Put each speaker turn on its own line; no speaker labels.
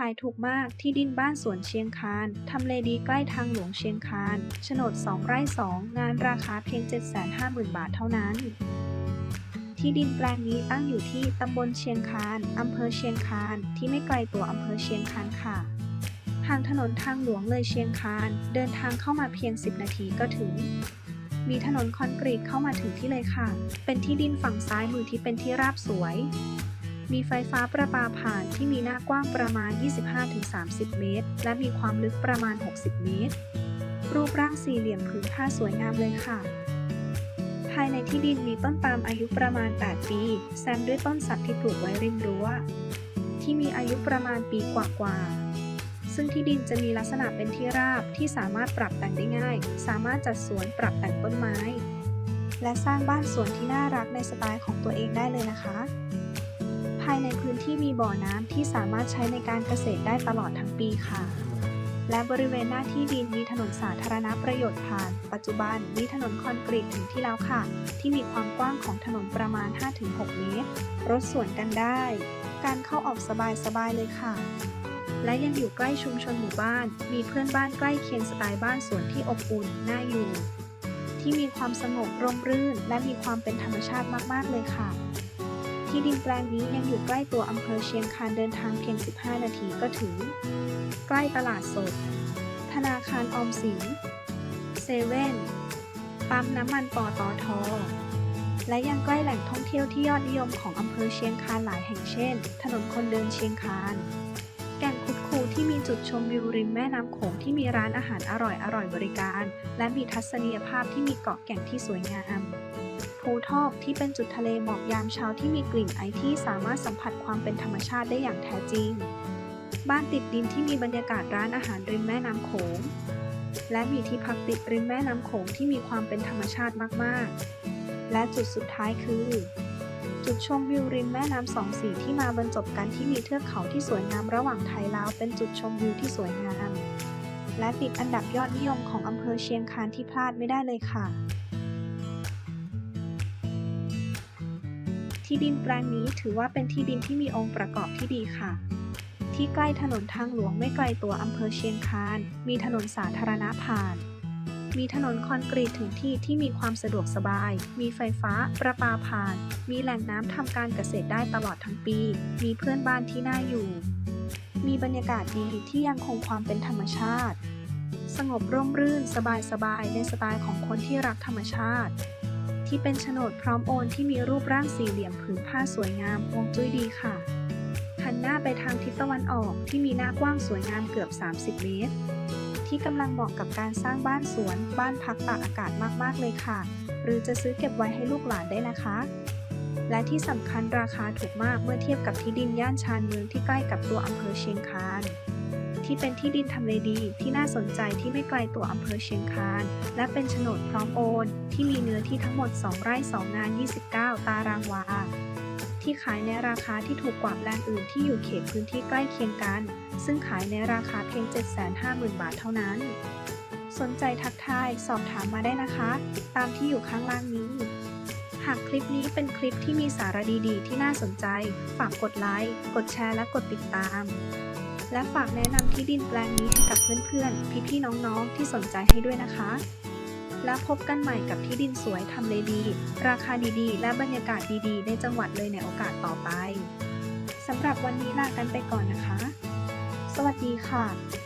ขายถูกมากที่ดินบ้านสวนเชียงคานทำเลดีใกล้ทางหลวงเชียงคานโฉนด 2 ไร่ 2 งานราคาเพียง 750,000 บาทเท่านั้น ที่ดินแปลงนี้ตั้งอยู่ที่ตำบลเชียงคานอำเภอเชียงคาน ที่ไม่ไกลตัวอำเภอเชียงคานค่ะห่างถนนทางหลวงเลยเชียงคาน เดินทางเข้ามาเพียง 10 นาทีก็ถึง มีถนนคอนกรีตเข้ามาถึงที่เลยค่ะ เป็นที่ดินฝั่งซ้ายมือที่เป็นที่ราบสวย มีไฟฟ้าประปาผ่านที่มีหน้ากว้างประมาณ 25-30 เมตร และมีความลึกประมาณ 60 เมตร รูปร่างสี่เหลี่ยมผืนผ้าสวยงามเลยค่ะ ภายในที่ดินมีต้นปาล์มอายุประมาณ 8 ปีแซมด้วยต้นสักที่ปลูกไว้ริมรั้ว ที่มีอายุประมาณปีกว่าๆ ซึ่งที่ดินจะมีลักษณะเป็นที่ราบที่สามารถปรับแต่งได้ง่าย สามารถจัดสวนปรับแต่งต้นไม้ และสร้างบ้านสวนที่น่ารักในสไตล์ของตัวเองได้เลยนะคะายในพื้นที่มีบ่อน้ำที่สามารถใช้ในการเกษตรได้ตลอดทั้งปีค่ะ และบริเวณหน้าที่ดินมีถนนสาธารณประโยชน์ผ่าน ปัจจุบันมีถนนคอนกรีตถึงที่แล้วค่ะ ที่มีความกว้างของถนนประมาณ 5-6 เมตร รถสวนกันได้ การเข้าออกสบายๆเลยค่ะ และยังอยู่ใกล้ชุมชนหมู่บ้าน มีเพื่อนบ้านใกล้เคียงสไตล์บ้านสวนที่อบอุ่นน่าอยู่ที่มีความสงบร่มรื่น และมีความเป็นธรรมชาติมาก ๆ เลยค่ะ ที่ดินแปลงนี้ยังอยู่ใกล้ตัวอำเภอเชียงคานเดินทางเพียง 15 นาทีก็ถึง ใกล้ตลาดสด ธนาคารออมสินเซเว่นปั๊มน้ำมันปอตอทอและยังใกล้แหล่งท่องเที่ยวที่ยอดนิยมของอำเภอเชียงคานหลายแห่งเช่น ถนนคนเดินเชียงคานแก่งคุดคูที่มีจุดชมวิวริมแม่น้ำโขงที่มีร้านอาหารอร่อยอร่อยบริการ และมีทัศนียภาพที่มีเกาะแก่งที่สวยงาม ภูทอกที่เป็นจุดทะเลหมอกยามเช้าที่มีกลิ่นไอที่สามารถสัมผัสความเป็นธรรมชาติได้อย่างแท้จริง บ้านติดดินที่มีบรรยากาศร้านอาหารริมแม่น้ำโขง และมีที่พักติดริมแม่น้ำโขงที่มีความเป็นธรรมชาติมากๆ และจุดสุดท้ายคือ จุดชมวิวริมแม่น้ำสองสีที่มาบรรจบกันที่มีเทือกเขาที่สวยงามระหว่างไทยลาวเป็นจุดชมวิวที่สวยงามและติดอันดับยอดนิยมของอำเภอเชียงคานที่พลาดไม่ได้เลยค่ะ ที่ดินแปลงนี้ถือว่าเป็นที่ดินที่มีองค์ประกอบที่ดีค่ะ ที่ใกล้ถนนทางหลวงไม่ไกลตัวอำเภอเชียงคาน มีถนนสาธารณะผ่าน มีถนนคอนกรีตถึงที่ที่มีความสะดวกสบาย มีไฟฟ้า ประปาผ่าน มีแหล่งน้ำทำการเกษตรได้ตลอดทั้งปี มีเพื่อนบ้านที่น่าอยู่ มีบรรยากาศดีที่ยังคงความเป็นธรรมชาติ สงบร่มรื่นสบายสบายๆในสไตล์ของคนที่รักธรรมชาติ ที่เป็นโฉนดพร้อมโอนที่มีรูปร่างสี่เหลี่ยมผืนผ้าสวยงามฮวงจุ้ยดีค่ะหันหน้าไปทางทิศตะวันออกที่มีหน้ากว้างสวยงามเกือบ 30 เมตร ที่กำลังเหมาะกับการสร้างบ้านสวน บ้านพักตากอากาศมากๆเลยค่ะ หรือจะซื้อเก็บไว้ให้ลูกหลานได้นะคะ และที่สำคัญราคาถูกมากเมื่อเทียบกับที่ดินย่านชานเมืองที่ใกล้กับตัวอำเภอเชียงคาน ที่เป็นที่ดินทำเลดี ที่น่าสนใจที่ไม่ไกลตัวอำเภอเชียงคาน และเป็นโฉนดพร้อมโอน ที่มีเนื้อที่ทั้งหมด 2 ไร่ 2 งาน 29 ตารางวา ที่ขายในราคาที่ถูกกว่าแปลงอื่นที่อยู่เขตพื้นที่ใกล้เคียงกัน ซึ่งขายในราคาเพียง 750,000 บาทเท่านั้น สนใจทักทายสอบถามมาได้นะคะ ตามที่อยู่ข้างล่างนี้หากคลิปนี้เป็นคลิปที่มีสาระดีๆ ที่น่าสนใจ ฝากกดไลค์ กดแชร์ และกดติดตาม และฝากแนะนำที่ดินแปลงนี้ให้กับเพื่อนๆ พี่ๆ น้องๆ ที่สนใจให้ด้วยนะคะ แล้วพบกันใหม่กับที่ดินสวยทำเลดี ราคาดีๆ และบรรยากาศดีๆ ในจังหวัดเลยในโอกาสต่อไปสำหรับวันนี้ลากันไปก่อนนะคะ สวัสดีค่ะ